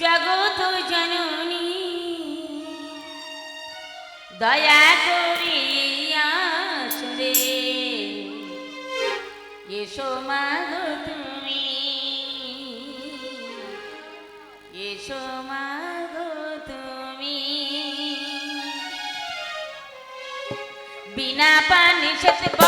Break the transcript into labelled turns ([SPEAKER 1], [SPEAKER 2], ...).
[SPEAKER 1] জগত জননী দয়া করিয়া সুরে এসো মাগো তুমি এসো মাগো তুমি। বিনা পানি সেত